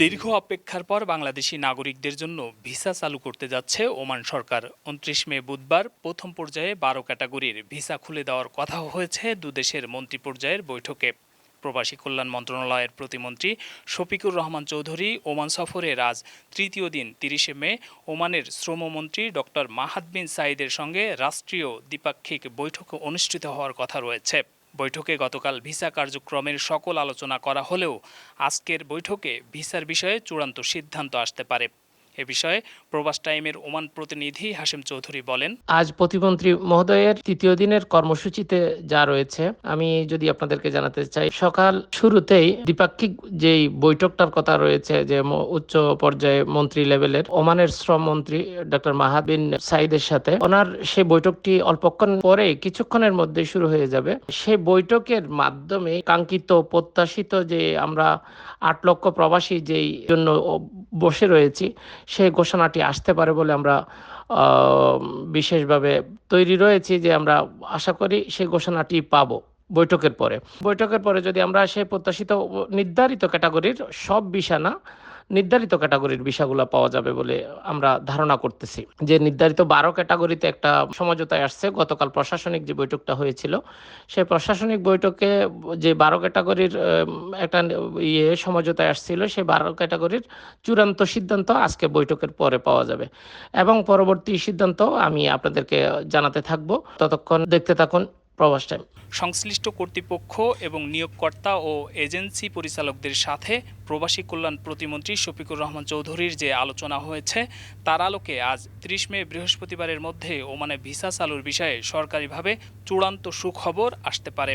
দীর্ঘ অপেক্ষার পর বাংলাদেশি নাগরিকদের জন্য ভিসা চালু করতে যাচ্ছে ওমান সরকার। উনত্রিশ মে বুধবার প্রথম পর্যায়ে বারো ক্যাটাগরির ভিসা খুলে দেওয়ার কথা হয়েছে দুদেশের মন্ত্রী পর্যায়ের বৈঠকে। প্রবাসী কল্যাণ মন্ত্রণালয়ের প্রতিমন্ত্রী শফিকুর রহমান চৌধুরী ওমান সফরের আজ তৃতীয় দিন, তিরিশে মে, ওমানের শ্রমমন্ত্রী ডক্টর মাহাদ বিন সাইদের সঙ্গে রাষ্ট্রীয় দ্বিপাক্ষিক বৈঠক অনুষ্ঠিত হওয়ার কথা রয়েছে। বৈঠকে গতকাল ভিসা কার্যক্রমের সকল আলোচনা করা হলেও আজকের বৈঠকে ভিসার বিষয়ে চূড়ান্ত সিদ্ধান্ত আসতে পারে। এ বিষয়ে প্রবাস টাইমের ওমান প্রতিনিধি হাসিম চৌধুরী বলেন, আজ প্রতিমন্ত্রী মহোদয়ের তৃতীয় দিনের কর্মসূচিতে যা রয়েছে, আমি যদি আপনাদেরকে জানাতে চাই, সকাল শুরুতেই দ্বিপাক্ষিক যেই বৈঠকটার কথা রয়েছে যে উচ্চ পর্যায়ে মন্ত্রী লেভেলের ওমানের শ্রম মন্ত্রী ডক্টর মাহাদ বিন সাইদের সাথে, ওনার সেই বৈঠকটি অল্পক্ষণ পরে কিছুক্ষণের মধ্যে শুরু হয়ে যাবে। সেই বৈঠকের মাধ্যমে কাঙ্ক্ষিত প্রত্যাশিত যে আমরা আট লক্ষ প্রবাসী যেই জন্য বসে রয়েছি, সেই ঘোষণাটি আসতে পারে বলে আমরা বিশেষভাবে তৈরি রয়েছি যে আমরা আশা করি সেই ঘোষণাটি পাব বৈঠকের পরে। বৈঠকের পরে যদি আমরা সেই প্রত্যাশিত নির্ধারিত ক্যাটাগরির সব বিষয় না নির্ধারিত ক্যাটাগরির বিষয়গুলো পাওয়া যাবে বলে আমরা ধারণা করতেছি। যে নির্ধারিত বারো ক্যাটাগরিতে একটা সমঝোতায় আসছে, গতকাল প্রশাসনিক যে বৈঠকটা হয়েছিল, সেই প্রশাসনিক বৈঠকে যে বারো ক্যাটাগরির একটা ইয়ে সমঝোতায় আসছিল, সেই বারো ক্যাটাগরির চূড়ান্ত সিদ্ধান্ত আজকে বৈঠকের পরে পাওয়া যাবে। এবং পরবর্তী সিদ্ধান্ত আমি আপনাদেরকে জানাতে থাকব। ততক্ষণ দেখতে থাকুন প্রবাস টাইম। সংশ্লিষ্ট কর্তৃপক্ষ এবং নিয়োগকর্তা ও এজেন্সি পরিচালকদের সাথে প্রবাসী কল্যাণ প্রতিমন্ত্রী শফিকুর রহমান চৌধুরীর যে আলোচনা হয়েছে, তার আলোকে আজ ত্রিশ মে বৃহস্পতিবারের মধ্যে ওমানে ভিসা চালুর বিষয়ে সরকারিভাবে চূড়ান্ত সুখবর আসতে পারে।